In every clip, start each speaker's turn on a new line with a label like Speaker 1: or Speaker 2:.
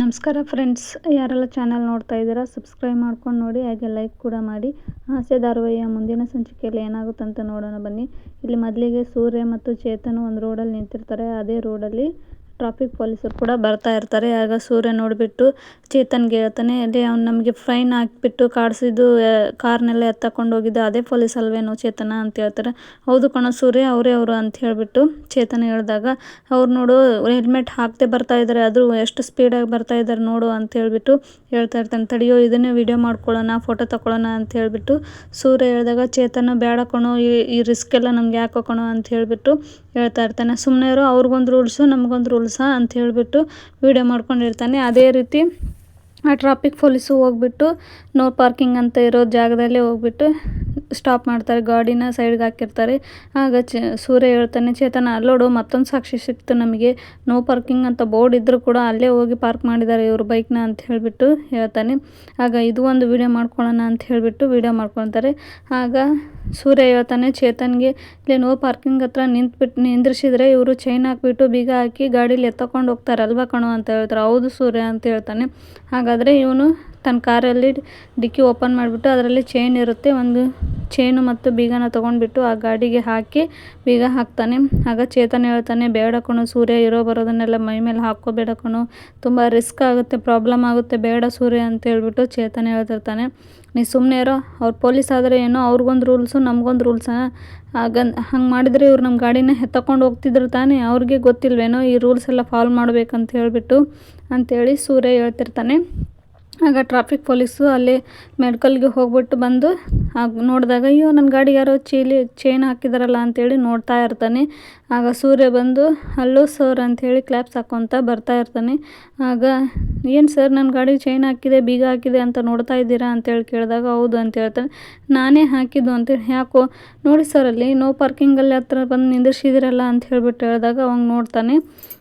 Speaker 1: ನಮಸ್ಕಾರ ಫ್ರೆಂಡ್ಸ್, ಯಾರೆಲ್ಲ ಚಾನಲ್ ನೋಡ್ತಾ ಇದ್ದೀರಾ ಸಬ್ಸ್ಕ್ರೈಬ್ ಮಾಡ್ಕೊಂಡು ನೋಡಿ, ಹಾಗೆ ಲೈಕ್ ಕೂಡ ಮಾಡಿ. ಹಾಸ್ಯ ಧಾರಾವಾಹಿಯ ಮುಂದಿನ ಸಂಚಿಕೆಯಲ್ಲಿ ಏನಾಗುತ್ತೆ ಅಂತ ನೋಡೋಣ ಬನ್ನಿ. ಇಲ್ಲಿ ಮೊದಲಿಗೆ ಸೂರ್ಯ ಮತ್ತು ಚೇತನ್ ಒಂದು ರೋಡಲ್ಲಿ ನಿಂತಿರ್ತಾರೆ. ಅದೇ ರೋಡಲ್ಲಿ ಟ್ರಾಫಿಕ್ ಪೊಲೀಸರು ಕೂಡ ಬರ್ತಾ ಇರ್ತಾರೆ. ಆಗ ಸೂರ್ಯ ನೋಡಿಬಿಟ್ಟು ಚೇತನ್ಗೆ ಹೇಳ್ತಾನೆ, ಅದೇ ಅವ್ನು ನಮಗೆ ಫೈನ್ ಹಾಕ್ಬಿಟ್ಟು ಕಾಡಿಸಿದ್ದು ಕಾರ್ನೆಲ್ಲ ಎತ್ತಕೊಂಡು ಹೋಗಿದ್ದು ಅದೇ ಪೊಲೀಸ್ ಅಲ್ವೇನೋ ಚೇತನ ಅಂತ ಹೇಳ್ತಾರೆ. ಹೌದು ಕಣ ಸೂರ್ಯ, ಅವರೇ ಅವರು ಅಂತ ಹೇಳಿಬಿಟ್ಟು ಚೇತನ ಹೇಳಿದಾಗ, ಅವ್ರು ನೋಡು, ಹೆಲ್ಮೆಟ್ ಹಾಕದೆ ಬರ್ತಾ ಇದ್ದಾರೆ ಆದರೂ ಎಷ್ಟು ಸ್ಪೀಡಾಗಿ ಬರ್ತಾ ಇದ್ದಾರೆ ನೋಡು ಅಂತ ಹೇಳ್ಬಿಟ್ಟು ಹೇಳ್ತಾ ಇರ್ತಾನೆ. ತಡಿಯೋ, ಇದನ್ನೇ ವಿಡಿಯೋ ಮಾಡ್ಕೊಳ್ಳೋಣ ಫೋಟೋ ತಗೊಳ್ಳೋಣ ಅಂತ ಹೇಳ್ಬಿಟ್ಟು ಸೂರ್ಯ ಹೇಳಿದಾಗ, ಚೇತನ, ಬೇಡ ಕಣೋ, ಈ ರಿಸ್ಕ್ ಎಲ್ಲ ನಮ್ಗೆ ಯಾಕೋ ಕಣೋ ಅಂತ ಹೇಳಿಬಿಟ್ಟು ಹೇಳ್ತಾ ಇರ್ತಾನೆ. ಸುಮ್ಮನೆ ಇರೋ, ಅವ್ರಿಗೊಂದು ರೂಲ್ಸು ನಮಗೊಂದು ರೂಲ್ಸಾ ಅಂತ ಹೇಳಿಬಿಟ್ಟು ವೀಡಿಯೋ ಮಾಡ್ಕೊಂಡಿರ್ತಾನೆ. ಅದೇ ರೀತಿ ಆ ಟ್ರಾಫಿಕ್ ಪೊಲೀಸು ಹೋಗ್ಬಿಟ್ಟು ನೋ ಪಾರ್ಕಿಂಗ್ ಅಂತ ಇರೋ ಜಾಗದಲ್ಲೇ ಹೋಗ್ಬಿಟ್ಟು ಸ್ಟಾಪ್ ಮಾಡ್ತಾರೆ, ಗಾಡಿನ ಸೈಡ್ಗೆ ಹಾಕಿರ್ತಾರೆ. ಆಗ ಚ, ಸೂರ್ಯ ಹೇಳ್ತಾನೆ, ಚೇತನ, ಅಲ್ಲೋಡು, ಮತ್ತೊಂದು ಸಾಕ್ಷಿ ಸಿಕ್ತು ನಮಗೆ. ನೋ ಪಾರ್ಕಿಂಗ್ ಅಂತ ಬೋರ್ಡ್ ಇದ್ದರೂ ಕೂಡ ಅಲ್ಲೇ ಹೋಗಿ ಪಾರ್ಕ್ ಮಾಡಿದ್ದಾರೆ ಇವರು ಬೈಕ್ನ ಅಂತ ಹೇಳಿಬಿಟ್ಟು ಹೇಳ್ತಾನೆ. ಆಗ ಇದು ಒಂದು ವೀಡಿಯೋ ಮಾಡ್ಕೊಳ್ಳೋಣ ಅಂತ ಹೇಳಿಬಿಟ್ಟು ವೀಡಿಯೋ ಮಾಡ್ಕೊಳ್ತಾರೆ. ಆಗ ಸೂರ್ಯ ಹೇಳ್ತಾನೆ, ಚೇತನ್ಗೆ, ಇಲ್ಲಿ ನೋ ಪಾರ್ಕಿಂಗ್ ಹತ್ರ ನಿಂತ್ಬಿಟ್ಟು ನಿಂದ್ರಿಸಿದರೆ ಇವರು ಚೈನ್ ಹಾಕ್ಬಿಟ್ಟು ಬೀಗ ಹಾಕಿ ಗಾಡೀಲಿ ಎತ್ತಕೊಂಡು ಹೋಗ್ತಾರೆ ಅಲ್ವಾ ಕಣೋ ಅಂತ ಹೇಳ್ತಾರೆ. ಹೌದು ಸೂರ್ಯ ಅಂತ ಹೇಳ್ತಾನೆ. ಹಾಗಾದರೆ ಇವನು ತನ್ನ ಕಾರಲ್ಲಿ ಡಿಕ್ಕಿ ಓಪನ್ ಮಾಡಿಬಿಟ್ಟು ಅದರಲ್ಲಿ ಚೈನ್ ಇರುತ್ತೆ. ಒಂದು ಚೈನು ಮತ್ತು ಬೀಗನ ತೊಗೊಂಡ್ಬಿಟ್ಟು ಆ ಗಾಡಿಗೆ ಹಾಕಿ ಬೀಗ ಹಾಕ್ತಾನೆ. ಆಗ ಚೇತನ್ ಹೇಳ್ತಾನೆ, ಬೇಡ ಕಣು ಸೂರ್ಯ, ಇರೋ ಬರೋದನ್ನೆಲ್ಲ ಮೈ ಮೇಲೆ ಹಾಕ್ಕೋಬೇಡ ಕಣು. ತುಂಬ ರಿಸ್ಕ್ ಆಗುತ್ತೆ, ಪ್ರಾಬ್ಲಮ್ ಆಗುತ್ತೆ, ಬೇಡ ಸೂರ್ಯ ಅಂತ ಹೇಳ್ಬಿಟ್ಟು ಚೇತನ್ ಹೇಳ್ತಿರ್ತಾನೆ. ನೀ ಸುಮ್ಮನೆ ಇರೋ, ಅವ್ರು ಪೊಲೀಸ್ ಆದರೆ ಏನೋ ಅವ್ರಿಗೊಂದು ರೂಲ್ಸು, ನಮಗೊಂದು ರೂಲ್ಸಾ? ಆಗ ಹಂಗೆ ಮಾಡಿದರೆ ಇವ್ರು ನಮ್ಮ ಗಾಡಿನ ಎತ್ತಕೊಂಡು ಹೋಗ್ತಿದ್ರು ತಾನೇ? ಅವ್ರಿಗೆ ಗೊತ್ತಿಲ್ವೇನೋ ಈ ರೂಲ್ಸ್ ಎಲ್ಲ ಫಾಲೋ ಮಾಡಬೇಕಂತ ಹೇಳಿಬಿಟ್ಟು ಅಂತೇಳಿ ಸೂರ್ಯ ಹೇಳ್ತಿರ್ತಾನೆ. ಆಗ ಟ್ರಾಫಿಕ್ ಪೊಲೀಸು ಅಲ್ಲಿ ಮೆಡ್ಕಲ್ಗೆ ಹೋಗ್ಬಿಟ್ಟು ಬಂದು, ಆಗ ನೋಡಿದಾಗ, ಅಯ್ಯೋ ನನ್ನ ಗಾಡಿಗೆ ಯಾರೋ ಚೀಲಿ ಚೈನ್ ಹಾಕಿದ್ದಾರಲ್ಲ ಅಂತೇಳಿ ನೋಡ್ತಾ ಇರ್ತಾನೆ. ಆಗ ಸೂರ್ಯ ಬಂದು ಹಲೋ ಸರ್ ಅಂಥೇಳಿ ಕ್ಲಾಪ್ಸ್ ಹಾಕ್ಕೊತ ಬರ್ತಾ ಇರ್ತಾನೆ. ಆಗ, ಏನು ಸರ್ ನನ್ನ ಗಾಡಿಗೆ ಚೈನ್ ಹಾಕಿದೆ, ಬೀಗ ಹಾಕಿದೆ ಅಂತ ನೋಡ್ತಾ ಇದ್ದೀರಾ? ಅಂತೇಳಿ ಕೇಳಿದಾಗ, ಹೌದು ಅಂತ ಹೇಳ್ತಾನೆ. ನಾನೇ ಹಾಕಿದ್ದು ಅಂತೇಳಿ, ಯಾಕೋ? ನೋಡಿ ಸರ್, ಅಲ್ಲಿ ನೋ ಪಾರ್ಕಿಂಗಲ್ಲಿ ಹತ್ರ ಬಂದು ನಿಂದಿರ್ಸಿದಿರಲ್ಲ ಅಂತ ಹೇಳ್ಬಿಟ್ಟು ಹೇಳಿದಾಗ ಅವಂಗೆ ನೋಡ್ತಾನೆ.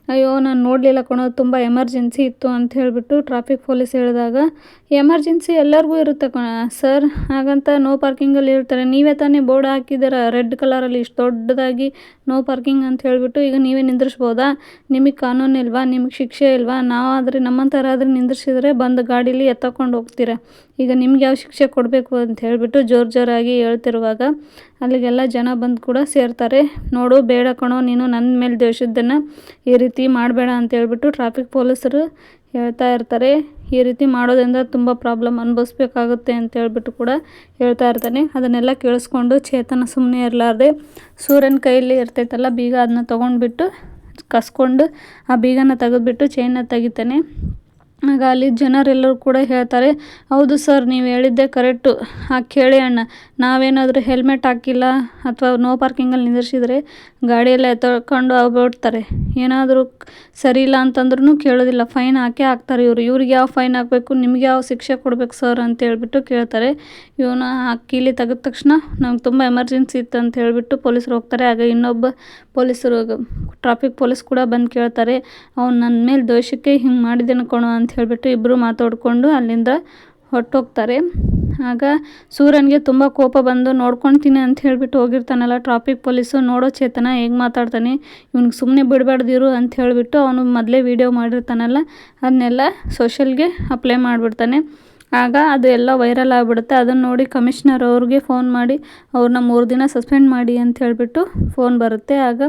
Speaker 1: ಅಯ್ಯೋ, ನಾನು ನೋಡಲಿಲ್ಲ ಕಣೋ, ತುಂಬ ಎಮರ್ಜೆನ್ಸಿ ಇತ್ತು ಅಂತ ಹೇಳಿಬಿಟ್ಟು ಟ್ರಾಫಿಕ್ ಪೊಲೀಸ್ ಹೇಳಿದಾಗ ಎಮರ್ಜೆನ್ಸಿ ಎಲ್ಲರಿಗೂ ಇರುತ್ತೆ ಕಣ, ಸರ್. ಹಾಗಂತ ನೋ ಪಾರ್ಕಿಂಗಲ್ಲಿ ಇರ್ತಾರೆ ನೀವೇ ತಾನೇ ಬೋರ್ಡ್ ಹಾಕಿದ್ದೀರಾ? ರೆಡ್ ಕಲರಲ್ಲಿ ಇಷ್ಟು ದೊಡ್ಡದಾಗಿ ನೋ ಪಾರ್ಕಿಂಗ್ ಅಂತ ಹೇಳಿಬಿಟ್ಟು ಈಗ ನೀವೇ ನಿಂದ್ರಿಸ್ಬೋದಾ? ನಿಮಗೆ ಕಾನೂನು ಇಲ್ವಾ? ನಿಮಗೆ ಶಿಕ್ಷೆ ಇಲ್ವಾ? ನಾವಾದರೆ ನಮ್ಮಂಥರಾದ್ರೆ ನಿಂದ್ರಿಸಿದ್ರೆ ಬಂದು ಗಾಡೀಲಿ ಎತ್ತಕೊಂಡು ಹೋಗ್ತೀರ? ಈಗ ನಿಮ್ಗೆ ಯಾವ ಶಿಕ್ಷೆ ಕೊಡಬೇಕು ಅಂತ ಹೇಳಿಬಿಟ್ಟು ಜೋರು ಜೋರಾಗಿ ಹೇಳ್ತಿರುವಾಗ ಅಲ್ಲಿಗೆಲ್ಲ ಜನ ಬಂದು ಕೂಡ ಸೇರ್ತಾರೆ. ನೋಡು, ಬೇಡ ಕಣೋ, ನೀನು ನನ್ನ ಮೇಲೆ ದ್ವೇಷದ್ದನ್ನು ಈ ರೀತಿ ಮಾಡಬೇಡ ಅಂತ ಹೇಳ್ಬಿಟ್ಟು ಟ್ರಾಫಿಕ್ ಪೊಲೀಸರು ಹೇಳ್ತಾ ಇರ್ತಾರೆ. ಈ ರೀತಿ ಮಾಡೋದ್ರಿಂದ ತುಂಬ ಪ್ರಾಬ್ಲಮ್ ಅನುಭವಿಸ್ಬೇಕಾಗುತ್ತೆ ಅಂತ ಹೇಳ್ಬಿಟ್ಟು ಕೂಡ ಹೇಳ್ತಾ ಇರ್ತಾನೆ. ಅದನ್ನೆಲ್ಲ ಕೇಳಿಸ್ಕೊಂಡು ಚೇತನ ಸುಮ್ಮನೆ ಇರಲಾರ್ದೆ ಸೂರ್ಯನ ಕೈಯಲ್ಲಿ ಇರ್ತೈತಲ್ಲ ಬೀಗ, ಅದನ್ನ ತೊಗೊಂಡ್ಬಿಟ್ಟು ಕಸ್ಕೊಂಡು ಆ ಬೀಗನ ತೆಗೆದ್ಬಿಟ್ಟು ಚೈನ್ನ ತೆಗಿತಾನೆ. ಆಗ ಅಲ್ಲಿ ಜನರೆಲ್ಲರೂ ಕೂಡ ಹೇಳ್ತಾರೆ, ಹೌದು ಸರ್, ನೀವು ಹೇಳಿದ್ದೆ ಕರೆಕ್ಟು. ಆ ಕೇಳಿ ಅಣ್ಣ, ನಾವೇನಾದರೂ ಹೆಲ್ಮೆಟ್ ಹಾಕಿಲ್ಲ ಅಥವಾ ನೋ ಪಾರ್ಕಿಂಗಲ್ಲಿ ನಿಂದಿರಿಸಿದರೆ ಗಾಡಿಯೆಲ್ಲ ಎತ್ಕೊಂಡು ಹೋಗ್ಬಿಡ್ತಾರೆ. ಏನಾದರೂ ಸರಿ ಇಲ್ಲ ಅಂತಂದ್ರೂ ಕೇಳೋದಿಲ್ಲ, ಫೈನ್ ಹಾಕೇ ಹಾಕ್ತಾರೆ ಇವರು. ಇವ್ರಿಗೆ ಯಾವ ಫೈನ್ ಹಾಕಬೇಕು, ನಿಮ್ಗೆ ಯಾವ ಶಿಕ್ಷೆ ಕೊಡಬೇಕು ಸರ್ ಅಂತ ಹೇಳ್ಬಿಟ್ಟು ಕೇಳ್ತಾರೆ. ಇವನು ಕೀಲಿ ತೆಗೆದ ತಕ್ಷಣ ನಮ್ಗೆ ತುಂಬ ಎಮರ್ಜೆನ್ಸಿ ಇತ್ತು ಅಂತ ಹೇಳಿಬಿಟ್ಟು ಪೊಲೀಸರು ಹೋಗ್ತಾರೆ. ಆಗ ಇನ್ನೊಬ್ಬ ಪೊಲೀಸರು, ಟ್ರಾಫಿಕ್ ಪೊಲೀಸ್ ಕೂಡ ಬಂದು ಕೇಳ್ತಾರೆ, ಅವ್ನು ನನ್ನ ಮೇಲೆ ದೋಷಕ್ಕೆ ಹಿಂಗೆ ಮಾಡಿದ್ದೇನೆ ಕೊಣೋ ಅಂತ ಹೇಳಿಬಿಟ್ಟು ಇಬ್ಬರು ಮಾತಾಡಿಕೊಂಡು ಅಲ್ಲಿಂದ ಹೊರಟೋಗ್ತಾರೆ. ಆಗ ಸೂರ್ಯನಿಗೆ ತುಂಬ ಕೋಪ ಬಂದು ನೋಡ್ಕೊಳ್ತೀನಿ ಅಂತ ಹೇಳಿಬಿಟ್ಟು ಹೋಗಿರ್ತಾನಲ್ಲ ಟ್ರಾಫಿಕ್ ಪೊಲೀಸು ನೋಡೋ ಚೇತನ ಹೇಗೆ ಮಾತಾಡ್ತಾನೆ, ಇವ್ನಿಗೆ ಸುಮ್ಮನೆ ಬಿಡಬಾರ್ದಿರು ಅಂತ ಹೇಳಿಬಿಟ್ಟು ಅವನು ಮೊದಲೇ ವೀಡಿಯೋ ಮಾಡಿರ್ತಾನಲ್ಲ ಅದನ್ನೆಲ್ಲ ಸೋಷಲ್ಗೆ ಅಪ್ಲೈ ಮಾಡಿಬಿಡ್ತಾನೆ. ಆಗ ಅದು ಎಲ್ಲ ವೈರಲ್ ಆಗಿಬಿಡುತ್ತೆ. ಅದನ್ನು ನೋಡಿ ಕಮಿಷ್ನರ್ ಅವ್ರಿಗೆ ಫೋನ್ ಮಾಡಿ ಅವ್ರನ್ನ ಮೂರು ದಿನ ಸಸ್ಪೆಂಡ್ ಮಾಡಿ ಅಂತ ಹೇಳಿಬಿಟ್ಟು ಫೋನ್ ಬರುತ್ತೆ. ಆಗ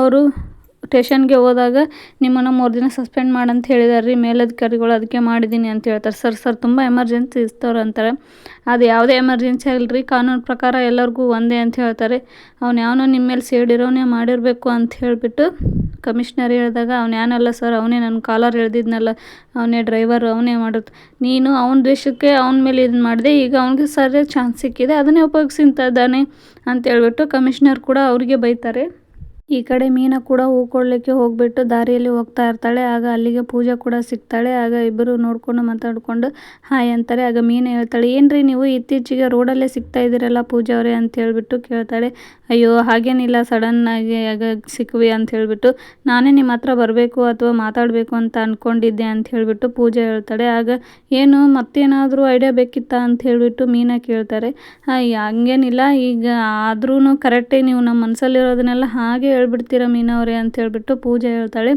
Speaker 1: ಅವರು ಸ್ಟೇಷನ್ಗೆ ಹೋದಾಗ ನಿಮ್ಮನ್ನು ಮೂರು ದಿನ ಸಸ್ಪೆಂಡ್ ಮಾಡಂತ ಹೇಳಿದಾರೆ ರೀ ಮೇಲಧಿಕಾರಿಗಳು ಅದಕ್ಕೆ ಮಾಡಿದ್ದೀನಿ ಅಂತ ಹೇಳ್ತಾರೆ. ಸರ್ ಸರ್ ತುಂಬ ಎಮರ್ಜೆನ್ಸಿ ಇಸ್ತವ್ರು ಅಂತಾರೆ. ಅದು ಯಾವುದೇ ಎಮರ್ಜೆನ್ಸಿ ಆಗಲಿ ಕಾನೂನು ಪ್ರಕಾರ ಎಲ್ಲರಿಗೂ ಒಂದೇ ಅಂತ ಹೇಳ್ತಾರೆ. ಅವ್ನು ಯಾವನೋ ನಿಮ್ಮ ಮೇಲೆ ಸೇಡಿರೋನೇ ಮಾಡಿರಬೇಕು ಅಂತ ಹೇಳಿಬಿಟ್ಟು ಕಮಿಷ್ನರ್ ಹೇಳಿದಾಗ, ಅವ್ನು ಯಾನಲ್ಲ ಸರ್, ಅವನೇ ನನ್ನ ಕಾಲರ್ ಹೇಳ್ದಿದ್ನಲ್ಲ, ಅವನೇ ಡ್ರೈವರ್, ಅವನೇ ಮಾಡೋದು. ನೀನು ಅವನ ದೇಶಕ್ಕೆ ಅವನ ಮೇಲೆ ಇದನ್ನ ಮಾಡಿದೆ, ಈಗ ಅವನಿಗೆ ಸರಿಯಾಗಿ ಚಾನ್ಸ್ ಸಿಕ್ಕಿದೆ, ಅದನ್ನೇ ಉಪಯೋಗಿಸಿಂತ ಇದ್ದಾನೆ ಅಂತ ಹೇಳ್ಬಿಟ್ಟು ಕಮಿಷ್ನರ್ ಕೂಡ ಅವರಿಗೆ ಬೈತಾರೆ. ಈ ಕಡೆ ಮೀನಾ ಕೂಡ ಹೂಕೊಳ್ಳಿಕ್ಕೆ ಹೋಗ್ಬಿಟ್ಟು ದಾರಿಯಲ್ಲಿ ಹೋಗ್ತಾ ಇರ್ತಾಳೆ. ಆಗ ಅಲ್ಲಿಗೆ ಪೂಜಾ ಕೂಡ ಸಿಗ್ತಾಳೆ. ಆಗ ಇಬ್ಬರು ನೋಡ್ಕೊಂಡು ಮಾತಾಡ್ಕೊಂಡು ಹಾಯ್ ಅಂತಾರೆ. ಆಗ ಮೀನಾ ಹೇಳ್ತಾಳೆ, ಏನ್ರಿ ನೀವು ಇತ್ತೀಚೆಗೆ ರೋಡಲ್ಲೇ ಸಿಗ್ತಾ ಇದ್ದೀರಲ್ಲ ಪೂಜಾ ಅವರೇ? ಅಂತ ಹೇಳ್ಬಿಟ್ಟು ಕೇಳ್ತಾಳೆ. ಅಯ್ಯೋ, ಹಾಗೇನಿಲ್ಲ ಸಡನ್ನಾಗಿ ಆಗ ಸಿಕ್ವಿ ಅಂತ ಹೇಳಿಬಿಟ್ಟು, ನಾನೇ ನಿಮ್ಮ ಹತ್ರ ಬರಬೇಕು ಅಥವಾ ಮಾತಾಡಬೇಕು ಅಂತ ಅಂದ್ಕೊಂಡಿದ್ದೆ ಅಂತ ಹೇಳಿಬಿಟ್ಟು ಪೂಜೆ ಹೇಳ್ತಾಳೆ. ಆಗ, ಏನು, ಮತ್ತೇನಾದರೂ ಐಡಿಯಾ ಬೇಕಿತ್ತಾ? ಅಂತ ಹೇಳಿಬಿಟ್ಟು ಮೀನಾ ಕೇಳ್ತಾರೆ. ಹಂಗೇನಿಲ್ಲ. ಈಗ ಆದ್ರೂ ಕರೆಕ್ಟೇ ನೀವು ನಮ್ಮ ಮನಸ್ಸಲ್ಲಿರೋದನ್ನೆಲ್ಲ ಹಾಗೆ ಹೇಳ್ಬಿಡ್ತೀರಾ ಮೀನಾ ಅವರೇ ಅಂತ ಹೇಳ್ಬಿಟ್ಟು ಪೂಜೆ ಹೇಳ್ತಾಳೆ.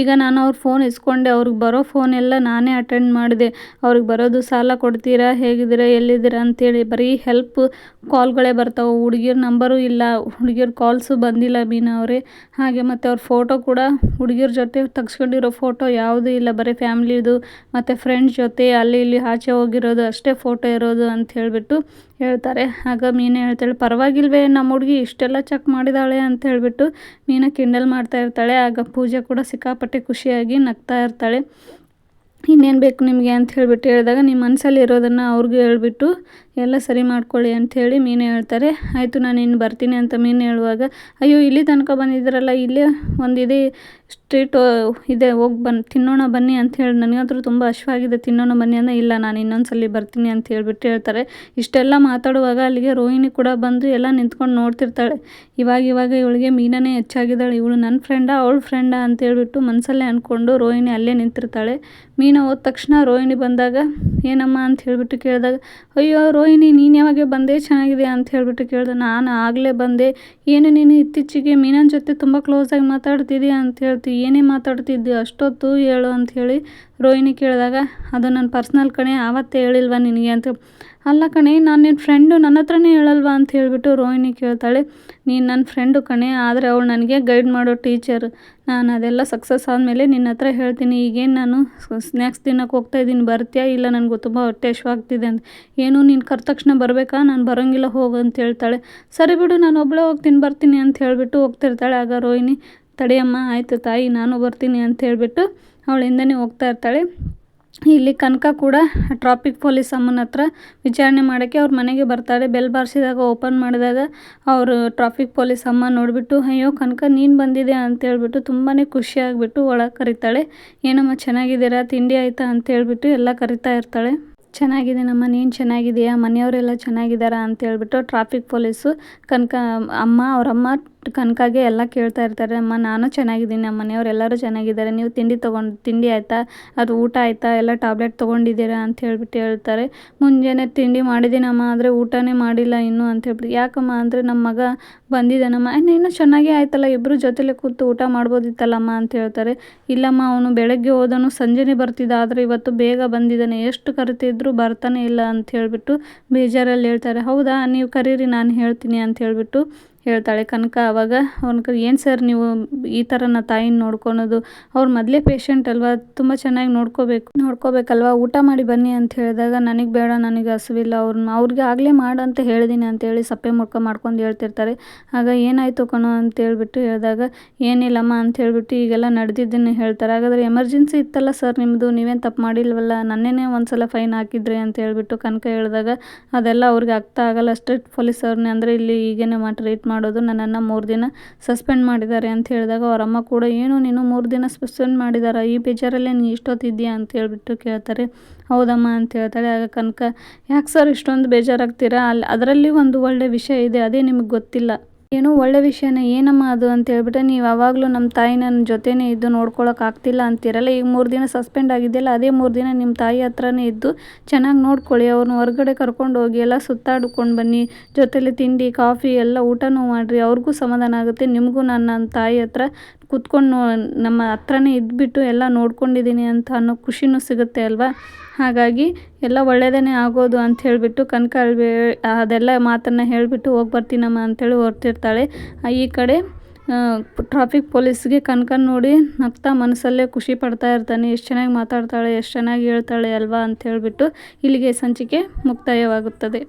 Speaker 1: ಈಗ ನಾನು ಅವ್ರ ಫೋನ್ ಇಸ್ಕೊಂಡೆ, ಅವ್ರಿಗೆ ಬರೋ ಫೋನ್ ಎಲ್ಲ ನಾನೇ ಅಟೆಂಡ್ ಮಾಡಿದೆ. ಅವ್ರಿಗೆ ಬರೋದು ಸಾಲ ಕೊಡ್ತೀರಾ, ಹೇಗಿದ್ದೀರಾ, ಎಲ್ಲಿದ್ದೀರಾ ಅಂತೇಳಿ ಬರೀ ಹೆಲ್ಪ್ ಕಾಲ್ಗಳೇ ಬರ್ತಾವೆ. ಹುಡುಗಿಯರ ನಂಬರು ಇಲ್ಲ ಹುಡುಗಿಯರ ಕಾಲ್ಸು ಬಂದಿಲ್ಲ ಮೀನಾ ಅವರೇ. ಹಾಗೆ ಮತ್ತು ಅವ್ರ ಫೋಟೋ ಕೂಡ ಹುಡುಗಿಯರ ಜೊತೆ ತಗ್ಸ್ಕೊಂಡಿರೋ ಫೋಟೋ ಯಾವುದೂ ಇಲ್ಲ, ಬರೀ ಫ್ಯಾಮ್ಲಿದು ಮತ್ತು ಫ್ರೆಂಡ್ಸ್ ಜೊತೆ ಅಲ್ಲಿ ಇಲ್ಲಿ ಆಚೆ ಹೋಗಿರೋದು ಅಷ್ಟೇ ಫೋಟೋ ಇರೋದು ಅಂತ ಹೇಳಿಬಿಟ್ಟು ಹೇಳ್ತಾರೆ. ಆಗ ಮೀನು ಹೇಳ್ತಾಳೆ, ಪರವಾಗಿಲ್ವೇ, ನಮ್ಮ ಹುಡುಗಿ ಇಷ್ಟೆಲ್ಲ ಚೆಕ್ ಮಾಡಿದಾಳೆ ಅಂತ ಹೇಳಿಬಿಟ್ಟು ಮೀನ ಕಿಂಡಲ್ ಮಾಡ್ತಾ ಇರ್ತಾಳೆ. ಆಗ ಪೂಜೆ ಕೂಡ ಸಿಕ್ಕಾಪಟ್ಟೆ ಖುಷಿಯಾಗಿ ನಗ್ತಾ ಇರ್ತಾಳೆ. ಇನ್ನೇನು ಬೇಕು ನಿಮಗೆ? ಅಂತ ಹೇಳಿಬಿಟ್ಟು ಹೇಳಿದಾಗ ನಿಮ್ಮ ಮನಸ್ಸಲ್ಲಿ ಇರೋದನ್ನು ಅವ್ರಿಗೆ ಹೇಳ್ಬಿಟ್ಟು ಎಲ್ಲ ಸರಿ ಮಾಡ್ಕೊಳ್ಳಿ ಅಂಥೇಳಿ ಮೀನು ಹೇಳ್ತಾರೆ. ಆಯಿತು, ನಾನು ಇನ್ನು ಬರ್ತೀನಿ ಅಂತ ಮೀನು ಹೇಳುವಾಗ, ಅಯ್ಯೋ, ಇಲ್ಲಿ ತನಕ ಬಂದಿದ್ದೀರಲ್ಲ, ಇಲ್ಲೇ ಇದೇ ಸ್ಟ್ರೀಟ್ ಇದೆ, ಹೋಗಿ ಬನ್, ತಿನ್ನೋಣ ಬನ್ನಿ ಅಂತ ಹೇಳಿ ನನಗಂತೂ ತುಂಬ ಹಶ್ವಾಗಿದೆ, ತಿನ್ನೋಣ ಬನ್ನಿ ಅಂದರೆ ಇಲ್ಲ, ನಾನು ಇನ್ನೊಂದು ಸಲ ಬರ್ತೀನಿ ಅಂತ ಹೇಳ್ಬಿಟ್ಟು ಹೇಳ್ತಾರೆ. ಇಷ್ಟೆಲ್ಲ ಮಾತಾಡುವಾಗ ಅಲ್ಲಿಗೆ ರೋಹಿಣಿ ಕೂಡ ಬಂದು ಎಲ್ಲ ನಿಂತ್ಕೊಂಡು ನೋಡ್ತಿರ್ತಾಳೆ. ಇವಾಗ ಇವಾಗ ಇವಳಿಗೆ ಮೀನನೇ ಹೆಚ್ಚಾಗಿದ್ದಾಳೆ, ಇವಳು ನನ್ನ ಫ್ರೆಂಡಾ ಅವಳ ಫ್ರೆಂಡಾ ಅಂತ ಹೇಳ್ಬಿಟ್ಟು ಮನಸಲ್ಲೇ ಅಂದ್ಕೊಂಡು ರೋಹಿಣಿ ಅಲ್ಲೇ ನಿಂತಿರ್ತಾಳೆ. ಮೀನು ಹೋದ ತಕ್ಷಣ ರೋಹಿಣಿ ಬಂದಾಗ, ಏನಮ್ಮ? ಅಂತ ಹೇಳಿಬಿಟ್ಟು ಕೇಳಿದಾಗ, ಅಯ್ಯೋ ರೋಹಿಣಿ ನೀನು ಯಾವಾಗ ಬಂದೆ ಚೆನ್ನಾಗಿದೆ ಅಂತ ಹೇಳಿಬಿಟ್ಟು ಕೇಳಿದೆ, ನಾನು ಆಗಲೇ ಬಂದೆ. ಏನು ನೀನು ಇತ್ತೀಚೆಗೆ ಮೀನನ ಜೊತೆ ತುಂಬ ಕ್ಲೋಸಾಗಿ ಮಾತಾಡ್ತಿದ್ದೀಯ ಅಂತ ಹೇಳ್ತಿ, ಏನೇ ಮಾತಾಡ್ತಿದ್ದೆ ಅಷ್ಟೊತ್ತು ಹೇಳು ಅಂತ ಹೇಳಿ ರೋಹಿಣಿ ಕೇಳಿದಾಗ, ಅದು ನನ್ನ ಪರ್ಸ್ನಲ್ ಕಣೆ, ಆವತ್ತೇ ಹೇಳಿಲ್ವಾ ನಿನಗೆ ಅಂತ. ಅಲ್ಲ ಕಣೆ, ನಾನು ನಿನ್ನ ಫ್ರೆಂಡು ನನ್ನ ಹತ್ರನೇ ಹೇಳಲ್ವಾ ಅಂತ ಹೇಳಿಬಿಟ್ಟು ರೋಹಿಣಿ ಕೇಳ್ತಾಳೆ. ನೀನು ನನ್ನ ಫ್ರೆಂಡು ಕಣೆ, ಆದರೆ ಅವಳು ನನಗೆ ಗೈಡ್ ಮಾಡೋ ಟೀಚರ್ ನಾನು ಅದೆಲ್ಲ ಸಕ್ಸಸ್ ಆದಮೇಲೆ ನಿನ್ನ ಹತ್ರ ಹೇಳ್ತೀನಿ. ಈಗೇನು ನಾನು ಸ್ನ್ಯಾಕ್ಸ್ ತಿನ್ನೋಕೆ ಹೋಗ್ತಾ ಇದ್ದೀನಿ, ಬರ್ತೀಯಾ? ಇಲ್ಲ, ನನಗೂ ತುಂಬ ಹೊಟ್ಟೆ ಆಗ್ತಿದೆ ಅಂತ. ಏನು, ನೀನು ಕರೆದ ತಕ್ಷಣ ಬರಬೇಕಾ? ನಾನು ಬರೋಂಗಿಲ್ಲ, ಹೋಗು ಅಂತ ಹೇಳ್ತಾಳೆ. ಸರಿ ಬಿಡು, ನಾನು ಒಬ್ಬಳೇ ಹೋಗ್ತೀನಿ, ಬರ್ತೀನಿ ಅಂತ ಹೇಳಿಬಿಟ್ಟು ಹೋಗ್ತಿರ್ತಾಳೆ ಆಗ ರೋಹಿಣಿ. ತಡೆಯಮ್ಮ ಆಯಿತು ತಾಯಿ, ನಾನು ಬರ್ತೀನಿ ಅಂತ ಹೇಳಿಬಿಟ್ಟು ಅವಳು ಹೋಗ್ತಾ ಇರ್ತಾಳೆ. ಇಲ್ಲಿ ಕನಕ ಕೂಡ ಟ್ರಾಫಿಕ್ ಪೊಲೀಸ್ ಅಮ್ಮನ ಹತ್ರ ವಿಚಾರಣೆ ಮಾಡೋಕ್ಕೆ ಅವ್ರ ಮನೆಗೆ ಬರ್ತಾಳೆ. ಬೆಲ್ ಬಾರಿಸಿದಾಗ, ಓಪನ್ ಮಾಡಿದಾಗ ಅವರು ಟ್ರಾಫಿಕ್ ಪೊಲೀಸ್ ಅಮ್ಮ ನೋಡಿಬಿಟ್ಟು, ಅಯ್ಯೋ ಕನಕ, ನೀನು ಬಂದಿದೆ ಅಂತೇಳ್ಬಿಟ್ಟು ತುಂಬಾ ಖುಷಿಯಾಗಿಬಿಟ್ಟು ಒಳಗೆ ಕರೀತಾಳೆ. ಏನಮ್ಮ, ಚೆನ್ನಾಗಿದ್ದೀರಾ? ತಿಂಡಿ ಆಯಿತಾ? ಅಂತೇಳ್ಬಿಟ್ಟು ಎಲ್ಲ ಕರಿತಾ ಇರ್ತಾಳೆ. ಚೆನ್ನಾಗಿದ್ದೀನಮ್ಮ, ನೀನು ಚೆನ್ನಾಗಿದೆಯಾ ಮನೆಯವರೆಲ್ಲ ಚೆನ್ನಾಗಿದ್ದಾರಾ? ಅಂತೇಳ್ಬಿಟ್ಟು ಟ್ರಾಫಿಕ್ ಪೊಲೀಸು ಕನಕ ಅಮ್ಮ, ಅವರಮ್ಮ ಕನಕಾಗೆ ಎಲ್ಲ ಕೇಳ್ತಾ ಇರ್ತಾರೆ, ಅಮ್ಮ, ನಾನು ಚೆನ್ನಾಗಿದ್ದೀನಿ, ನಮ್ಮ ಮನೆಯವರೆಲ್ಲರೂ ಚೆನ್ನಾಗಿದ್ದಾರೆ, ನೀವು ತಿಂಡಿ ತೊಗೊಂಡು, ತಿಂಡಿ ಆಯಿತಾ? ಅದು ಊಟ ಆಯಿತಾ? ಎಲ್ಲ ಟ್ಯಾಬ್ಲೆಟ್ ತೊಗೊಂಡಿದ್ದೀರಾ? ಅಂತ ಹೇಳ್ಬಿಟ್ಟು ಹೇಳ್ತಾರೆ. ಮುಂಜಾನೆ ತಿಂಡಿ ಮಾಡಿದ್ದೀನಮ್ಮ, ಆದರೆ ಊಟನೇ ಮಾಡಿಲ್ಲ ಇನ್ನೂ ಅಂತ ಹೇಳ್ಬಿಟ್ಟು. ಯಾಕಮ್ಮ ಅಂದರೆ ನಮ್ಮ ಮಗ ಬಂದಿದ್ದಾನಮ್ಮ. ಇನ್ನೂ ಚೆನ್ನಾಗೇ ಆಯ್ತಲ್ಲ ಇಬ್ಬರು ಜೊತೆಲೆ ಕೂತು ಊಟ ಮಾಡ್ಬೋದಿತ್ತಲ್ಲಮ್ಮ? ಅಂತ ಹೇಳ್ತಾರೆ. ಇಲ್ಲಮ್ಮ, ಅವನು ಬೆಳಗ್ಗೆ ಹೋದನು, ಸಂಜೆನೆ ಬರ್ತಿದ್ದ, ಆದರೆ ಇವತ್ತು ಬೇಗ ಬಂದಿದ್ದಾನೆ. ಎಷ್ಟು ಕರಿತಿದ್ರು ಬರ್ತಾನೆ ಇಲ್ಲ ಅಂತ ಹೇಳಿಬಿಟ್ಟು ಬೇಜಾರಲ್ಲಿ ಹೇಳ್ತಾರೆ. ಹೌದಾ? ನೀವು ಕರೀರಿ, ನಾನು ಹೇಳ್ತೀನಿ ಅಂತ ಹೇಳಿಬಿಟ್ಟು ಹೇಳ್ತಾಳೆ, ಕನಕ ಆವಾಗ ಅವ್ನ ಏನು ಸರ್ ನೀವು ಈ ಥರ ನನ್ನ ತಾಯಿನ ನೋಡ್ಕೊಳೋದು? ಅವ್ರು ಮೊದಲೇ ಪೇಷಂಟ್ ಅಲ್ವಾ? ತುಂಬ ಚೆನ್ನಾಗಿ ನೋಡ್ಕೋಬೇಕು. ನೋಡ್ಕೋಬೇಕಲ್ವಾ? ಊಟ ಮಾಡಿ ಬನ್ನಿ, ಅಂತ ಹೇಳಿದಾಗ, ನನಗೆ ಬೇಡ, ನನಗೆ ಹಸುವಿಲ್ಲ. ಅವ್ರನ್ನ ಅವ್ರಿಗೆ ಆಗಲೇ ಮಾಡು ಅಂತ ಹೇಳಿದ್ದೀನಿ ಅಂತೇಳಿ ಸಪ್ಪೆ ಮುಡ್ಕ ಮಾಡ್ಕೊಂಡು ಹೇಳ್ತಿರ್ತಾರೆ. ಆಗ ಏನಾಯಿತು ಕಣೋ ಅಂತ ಹೇಳ್ಬಿಟ್ಟು ಹೇಳಿದಾಗ, ಏನಿಲ್ಲಮ್ಮ, ಅಂತ ಹೇಳಿಬಿಟ್ಟು ಈಗೆಲ್ಲ ನಡೆದಿದ್ದನ್ನು ಹೇಳ್ತಾರೆ. ಹಾಗಾದರೆ ಎಮರ್ಜೆನ್ಸಿ ಇತ್ತಲ್ಲ ಸರ್ ನಿಮ್ಮದು ನೀವೇನು ತಪ್ಪು ಮಾಡಿಲ್ವಲ್ಲ? ನನ್ನೇ ಒಂದು ಸಲ ಫೈನ್ ಹಾಕಿದ್ರಿ ಅಂತ ಹೇಳ್ಬಿಟ್ಟು ಕನಕ ಹೇಳಿದಾಗ, ಅದೆಲ್ಲ ಅವ್ರಿಗೆ ಆಗ್ತಾ ಆಗಲ್ಲ. ಸ್ಟ್ರಿಕ್ಟ್ ಪೊಲೀಸ್ ಅವ್ರನ್ನೇ ಅಂದರೆ ಇಲ್ಲಿ ಈಗೇನೆ ಮಾ ಟ್ರೀಟ್ ಮಾಡೋದು ನನ್ನನ್ನು ಮೂರು ದಿನ ಸಸ್ಪೆಂಡ್ ಮಾಡಿದ್ದಾರೆ ಅಂತ ಹೇಳಿದಾಗ ಅವರಮ್ಮ ಕೂಡ, ಏನು ನೀನು ಮೂರು ದಿನ ಸಸ್ಪೆಂಡ್ ಮಾಡಿದಾರ? ಈ ಬೇಜಾರಲ್ಲೇ ನೀನು ಇಷ್ಟೊತ್ತಿದ್ದೀಯಾ? ಅಂತ ಹೇಳಿಬಿಟ್ಟು ಕೇಳ್ತಾರೆ. ಹೌದಮ್ಮ, ಅಂತ ಹೇಳ್ತಾಳೆ. ಆಗ ಕನಕ, ಯಾಕೆ ಸರ್ ಇಷ್ಟೊಂದು ಬೇಜಾರಾಗ್ತೀರಾ? ಅಲ್ಲಿ ಅದರಲ್ಲಿ ಒಂದು ಒಳ್ಳೆ ವಿಷಯ ಇದೆ, ಅದೇ ನಿಮಗೆ ಗೊತ್ತಿಲ್ಲ. ಏನೋ ಒಳ್ಳೆ ವಿಷಯನೇ, ಏನಮ್ಮ ಅದು ಅಂತ ಹೇಳ್ಬಿಟ್ಟು ನೀವು ಯಾವಾಗಲೂ ನಮ್ಮ ತಾಯಿ ನನ್ನ ಜೊತೆನೇ ಇದ್ದು ನೋಡ್ಕೊಳಕ್ಕೆ ಆಗ್ತಿಲ್ಲ ಅಂತೀರಲ್ಲ, ಈಗ ಮೂರು ದಿನ ಸಸ್ಪೆಂಡ್ ಆಗಿದೆಯಲ್ಲ, ಅದೇ ಮೂರು ದಿನ ನಿಮ್ಮ ತಾಯಿ ಹತ್ರನೇ ಇದ್ದು ಚೆನ್ನಾಗಿ ನೋಡ್ಕೊಳ್ಳಿ ಅವ್ರನ್ನ ಹೊರಗಡೆ ಕರ್ಕೊಂಡು ಹೋಗಿ ಎಲ್ಲ ಸುತ್ತಾಡ್ಕೊಂಡು ಬನ್ನಿ, ಜೊತೆಲಿ ತಿಂಡಿ, ಕಾಫಿ, ಎಲ್ಲ ಊಟನೂ ಮಾಡಿರಿ, ಅವ್ರಿಗೂ ಸಮಾಧಾನ ಆಗುತ್ತೆ, ನಿಮಗೂ ನಾನು ನನ್ನ ತಾಯಿ ಹತ್ರ ಕುತ್ಕೊಂಡು ನಮ್ಮ ಹತ್ರನೇ ಇದ್ಬಿಟ್ಟು ಎಲ್ಲ ನೋಡ್ಕೊಂಡಿದ್ದೀನಿ ಅಂತ ಅನ್ನೋ ಖುಷಿನೂ ಸಿಗುತ್ತೆ ಅಲ್ವಾ? ಹಾಗಾಗಿ ಎಲ್ಲ ಒಳ್ಳೆಯದೇ ಆಗೋದು ಅಂತ ಹೇಳಿಬಿಟ್ಟು ಕನಕ ಅದೆಲ್ಲ ಮಾತನ್ನು ಹೇಳಿಬಿಟ್ಟು ಹೋಗಿ ಬರ್ತೀನಮ್ಮ ಅಂತೇಳಿ ಹೊರ್ತಿರ್ತಾಳೆ ಈ ಕಡೆ ಟ್ರಾಫಿಕ್ ಪೊಲೀಸ್ಗೆ ಕನ್ಕನ್ ನೋಡಿ ನಗ್ತಾ ಮನಸ್ಸಲ್ಲೇ ಖುಷಿ ಪಡ್ತಾ ಇರ್ತಾನೆ. ಎಷ್ಟು ಚೆನ್ನಾಗಿ ಮಾತಾಡ್ತಾಳೆ, ಎಷ್ಟು ಚೆನ್ನಾಗಿ ಹೇಳ್ತಾಳೆ ಅಲ್ವಾ ಅಂತ ಹೇಳಿಬಿಟ್ಟು ಇಲ್ಲಿಗೆ ಸಂಚಿಕೆ ಮುಕ್ತಾಯವಾಗುತ್ತದೆ.